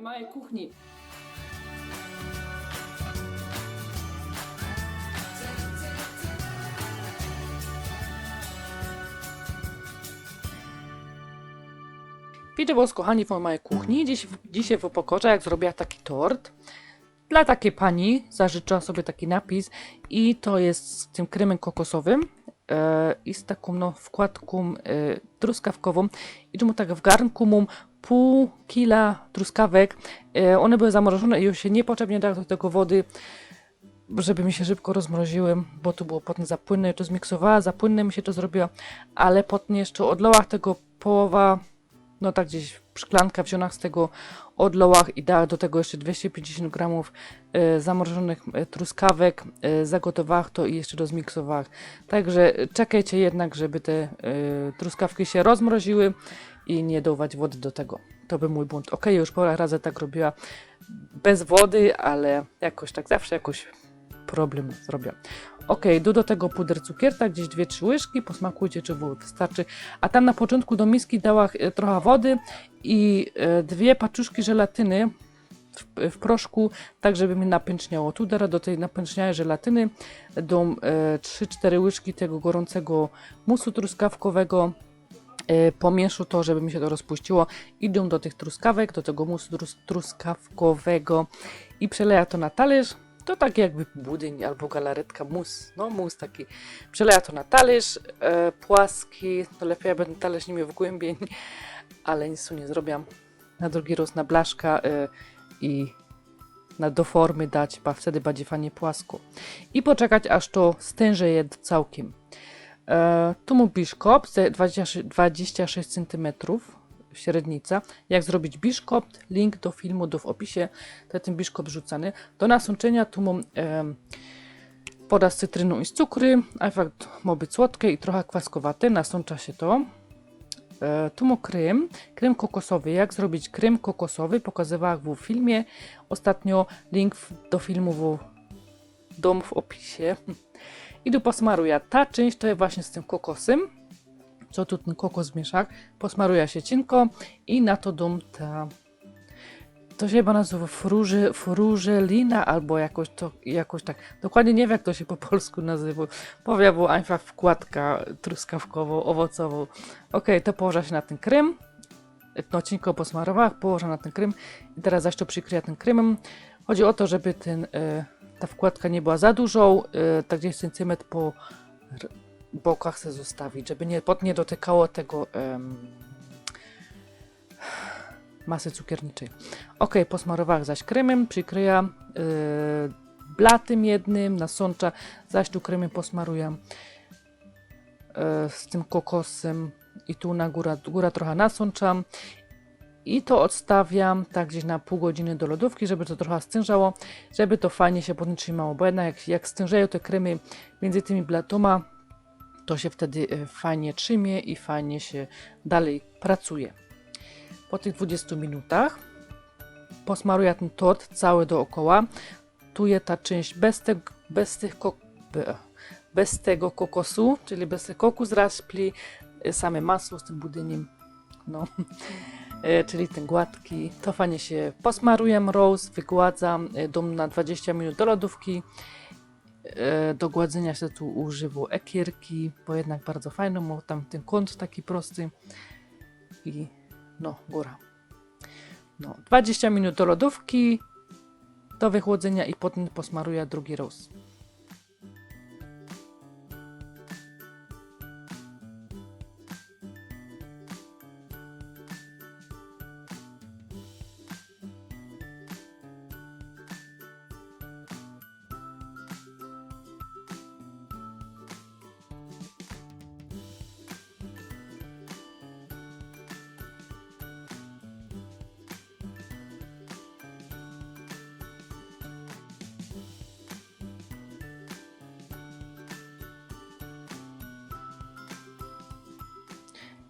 mojej małej kuchni. Witam Was, kochani, w mojej kuchni. Dziś, dzisiaj w pokorze, jak zrobiła taki tort. Dla takiej pani zażyczyła sobie taki napis i to jest z tym kremem kokosowym i z taką no, wkładką e, truskawkową. I tu mu tak w garnku mam pół kila truskawek. E, one były zamrożone i już się niepotrzebnie dało do tego wody, żeby mi się szybko rozmroziły, bo tu było potem za płynne. To zmiksowała, za płynne mi się to zrobiło, ale potem jeszcze odlała tego połowa no tak gdzieś szklanka wziąłam z tego odlołach i dała do tego jeszcze 250 gramów e, zamrożonych e, truskawek, e, zagotowała to i jeszcze rozmiksowała. Także czekajcie jednak, żeby te truskawki się rozmroziły i nie dołwać wody do tego. To był mój błąd. Ok, już parę razy tak robiła bez wody, ale jakoś tak zawsze jakoś problem zrobię. Ok, do, do tego puder cukierka, gdzieś 2-3 łyżki, posmakujcie, czy wystarczy. A tam na początku do miski dała e, trochę wody i e, dwie paczuszki żelatyny w, w proszku, tak żeby mi napęczniało. Tu do tej napęczniałej żelatyny do e, 3-4 łyżki tego gorącego musu truskawkowego. E, pomieszu to, żeby mi się to rozpuściło. Idę do tych truskawek, do tego musu trus truskawkowego i przeleja to na talerz. To tak jakby budyń albo galaretka, mus, no mus taki. Przeleja to na talerz e, płaski, to lepiej ja będę talerz nie miał w głębień, ale nic tu nie zrobię. Na drugi raz na blaszka e, i na do formy dać, bo wtedy będzie fajnie płasko. I poczekać aż to stężeje całkiem. E, tu mu biszkop, 26, 26 cm średnica. Jak zrobić biszkop, link do filmu do w opisie, to ten biszkop rzucany. Do nasączenia tu mam e, woda z cytryną i z cukry, efekt ma być słodkie i trochę kwaskowate, nasącza się to. E, tu mam krem, krem kokosowy. Jak zrobić krem kokosowy, pokazywałam w filmie. Ostatnio link do filmu w dom w opisie. I tu posmaruję. Ta część to jest właśnie z tym kokosem, co tu ten kokos miesza. Posmaruję się cienko i na to dom ta to się chyba nazywa fruży, frużelina albo jakoś to, jakoś tak. Dokładnie nie wiem jak to się po polsku nazywa. Powiem, bo einfach wkładka truskawkową, owocową. Ok, to położę się na ten krem. No cienko posmarowała, położę na ten krem i teraz zaś to przykryję tym kremem. Chodzi o to, żeby ten, e, ta wkładka nie była za dużą, e, tak gdzieś centymetr po bokach sobie zostawić, żeby nie, pod- nie dotykało tego masy cukierniczej. Ok, posmarowałam zaś kremem, przykryję yy, blatem jednym, nasącza, zaś tu kremem posmaruję yy, z tym kokosem i tu na górę, góra trochę nasączam i to odstawiam tak gdzieś na pół godziny do lodówki, żeby to trochę stężało, żeby to fajnie się trzymało, bo jednak jak, jak stężeją te kremy między tymi blatoma, to się wtedy e, fajnie trzymie i fajnie się dalej pracuje. Po tych 20 minutach posmaruję ten tort cały dookoła. Tu jest ta część bez, te, bez, tych bez tego kokosu, czyli bez tych kokus raspli, e, same masło z tym budyniem, no, E, czyli ten gładki. To fajnie się posmaruję rose, wygładzam, dom na 20 minut do lodówki. E, Do gładzenia się tu używał ekierki, bo jednak bardzo fajno, bo tam ten kąt taki prosty i no, góra. No, 20 minut do lodówki, do wychłodzenia i potem posmaruję drugi raz.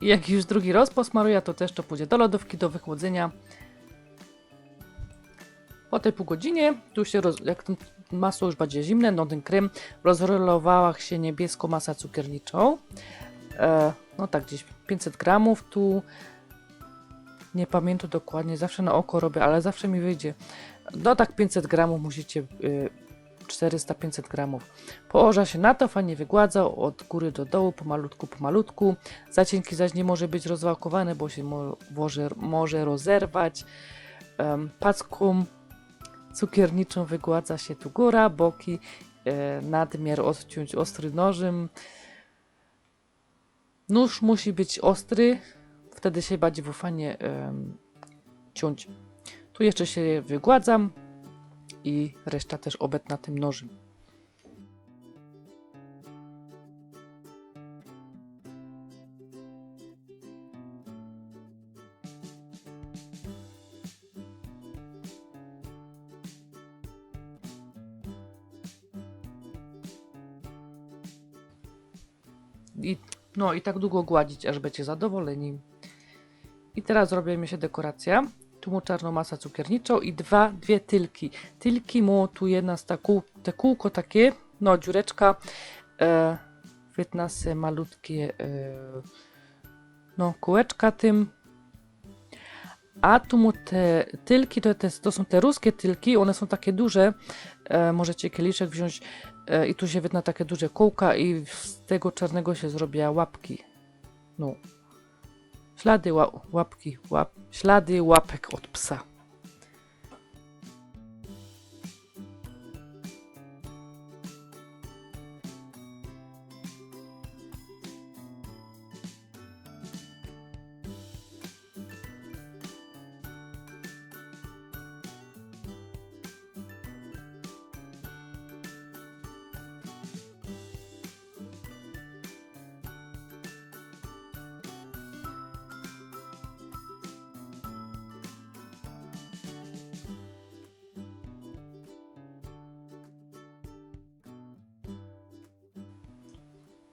Jak już drugi raz posmaruję, to też to pójdzie do lodówki, do wychłodzenia. Po tej pół godzinie, tu się roz, jak masło już będzie zimne, no ten krem, rozrolowała się niebiesko masa cukierniczą. E, no tak, gdzieś 500 gramów tu. Nie pamiętam dokładnie, zawsze na oko robię, ale zawsze mi wyjdzie. No tak 500 gramów musicie, y, 400-500 gramów. Położa się na to, fajnie wygładza od góry do dołu, pomalutku, pomalutku. Za cienki zaś nie może być rozwałkowany, bo się mo może, może rozerwać. Um, packą cukierniczą wygładza się tu góra, boki, e, nadmiar odciąć ostry nożem. Nóż musi być ostry, wtedy się bardziej fajnie em, ciąć. Tu jeszcze się wygładzam i reszta też obetna tym nożem. I, no i tak długo gładzić, aż będziecie zadowoleni. I teraz robimy się dekoracja. Tu mu czarną masę cukierniczą i dwa, dwie tylki. Tylki mu tu jedna z ta kół, te kółko takie, no dziureczka, e, 15 malutkie e, no kółeczka tym. A tu mu te tylki, to, te, to są te ruskie tylki, one są takie duże. E, możecie kieliszek wziąć e, i tu się wytna takie duże kółka i z tego czarnego się zrobiła łapki. No. Ślady ła, łapki, łap, ślady łapek od psa.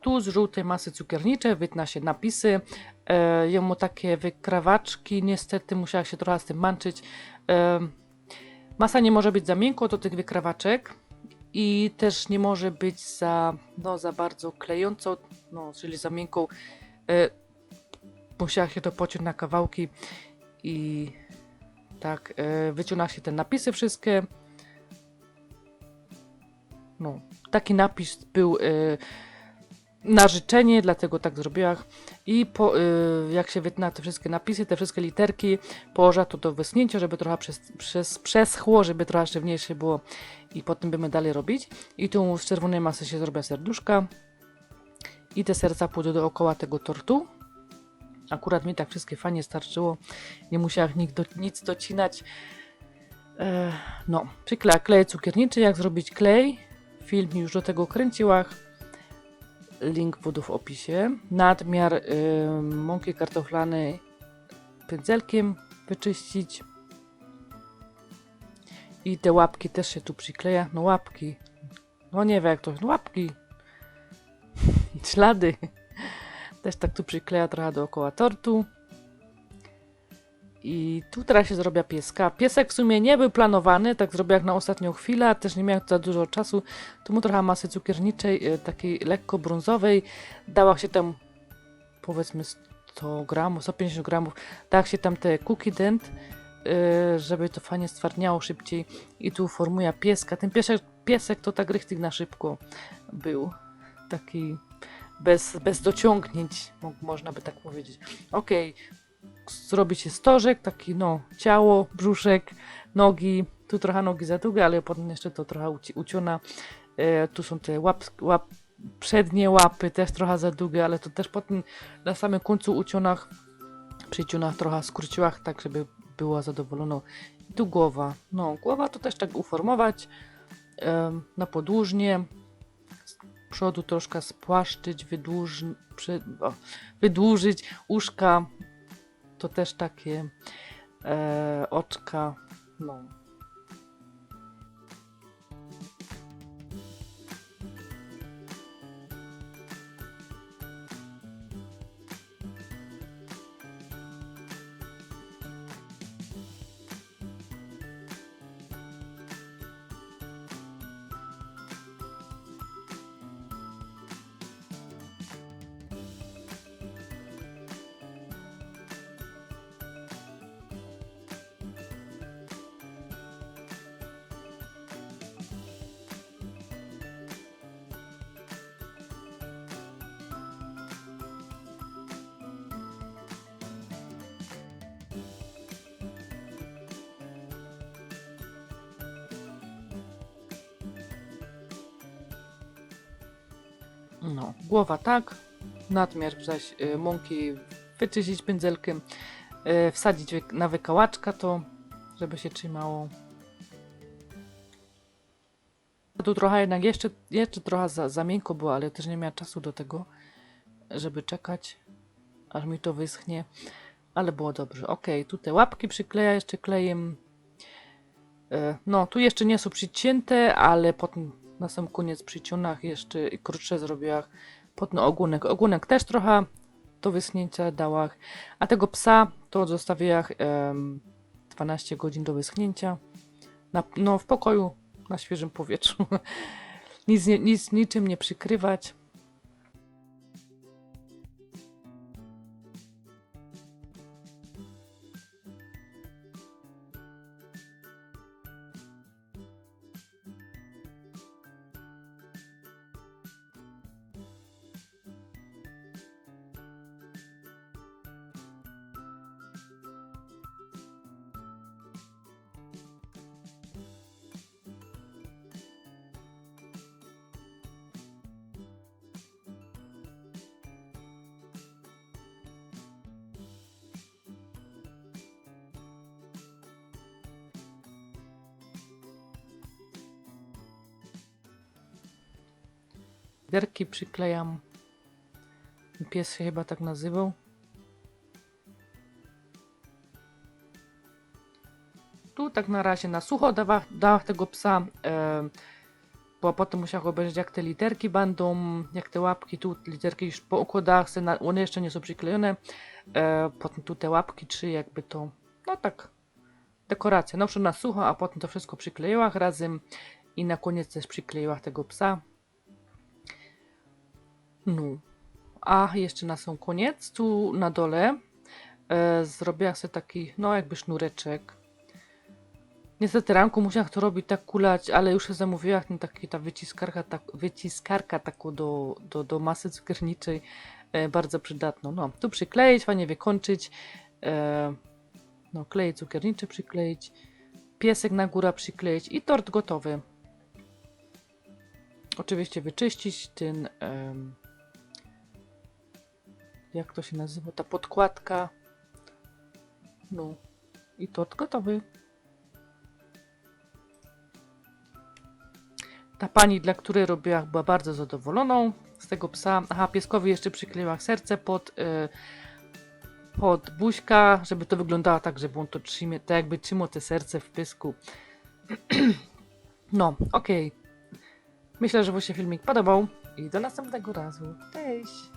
Tu z żółtej masy cukierniczej wytna się napisy. E, jemu takie wykrawaczki, niestety musiała się trochę z tym męczyć. E, masa nie może być za miękko do tych wykrawaczek i też nie może być za, no, za bardzo klejącą, no, czyli za miękką. E, musiała się to pociąć na kawałki i tak, e, wyciąga się te napisy wszystkie. No, taki napis był e, na życzenie, dlatego tak zrobiłam. I po, y, jak się wytna te wszystkie napisy, te wszystkie literki, położę to do wysunięcia, żeby trochę przez, przez, przeschło, żeby trochę sztywniejsze było i potem będziemy dalej robić. I tu z czerwonej masy się zrobię serduszka i te serca pójdą dookoła tego tortu. Akurat mi tak wszystkie fajnie starczyło, nie musiałam nic, do, nic docinać. E, no, przykleję klej cukierniczy, jak zrobić klej. Film już do tego kręciłam link budu w opisie. Nadmiar y, mąki kartoflanej pędzelkiem wyczyścić. I te łapki też się tu przykleja. No łapki. No nie wiem jak to. No łapki. Ślady. Też tak tu przykleja trochę dookoła tortu. I tu teraz się zrobiła pieska. Piesek w sumie nie był planowany, tak zrobię jak na ostatnią chwilę, też nie miałem za dużo czasu. Tu mu trochę masy cukierniczej, e, takiej lekko brązowej. Dała się tam powiedzmy 100 gramów, 150 gramów. Dała się tam te cookie dent, e, żeby to fajnie stwardniało szybciej. I tu formuje pieska. Ten piesek, piesek to tak richtig na szybko był. Taki bez, bez dociągnięć, mo- można by tak powiedzieć. Okej, zrobi się stożek, taki no, ciało, brzuszek, nogi, tu trochę nogi za długie, ale potem jeszcze to trochę uci- uciona. E, tu są te łap, łap, przednie łapy, też trochę za długie, ale to też potem na samym końcu ucionach, przy cionach trochę skróciłach, tak żeby była zadowolona. I tu głowa, no głowa to też tak uformować em, na podłużnie, z przodu troszkę spłaszczyć, wydłuż, przy, o, wydłużyć, uszka, to też takie e, oczka, no. No, głowa tak, nadmiar zaś y, mąki wyczyścić pędzelkiem, y, wsadzić na wykałaczka to, żeby się trzymało. Tu trochę jednak jeszcze, jeszcze trochę za, za miękko było, ale też nie miała czasu do tego, żeby czekać, aż mi to wyschnie. Ale było dobrze. Ok, tu te łapki przykleja jeszcze klejem. E, No, tu jeszcze nie są przycięte, ale potem na sam koniec przy ciunach jeszcze krótsze zrobiłach. Potem ogunek. Ogunek też trochę do wyschnięcia dałach. A tego psa to zostawiłam em, 12 godzin do wyschnięcia. Na, no, w pokoju, na świeżym powietrzu. nic, nie, nic niczym nie przykrywać. Derki przyklejam. Pies się chyba tak nazywał. Tu tak na razie na sucho dała, dała tego psa, e, bo potem musiałam obejrzeć jak te literki będą, jak te łapki, tu literki już po układach, one jeszcze nie są przyklejone, e, potem tu te łapki, czy jakby to, no tak, dekoracja, no na sucho, a potem to wszystko przykleiłam razem i na koniec też przykleiłam tego psa. No. A jeszcze na sam koniec, tu na dole e, zrobiłam sobie taki, no jakby sznureczek. Niestety ranku musiałam to robić tak kulać, ale już się zamówiłam no, taki, ta wyciskarka, tak, wyciskarka taką do, do, do masy cukierniczej, e, bardzo przydatną. No, tu przykleić, fajnie wykończyć, e, no klej cukierniczy przykleić, piesek na górę przykleić i tort gotowy. Oczywiście wyczyścić ten, em, jak to się nazywa, ta podkładka. No i tort gotowy. Ta pani, dla której robiłam, była bardzo zadowoloną z tego psa. Aha, pieskowi jeszcze przykleiłam serce pod, y, pod buźka, żeby to wyglądało tak, żeby on to trzymie, tak jakby trzymał te serce w pysku. no, okej. Myślę, że Wam się filmik podobał i do następnego razu. Cześć!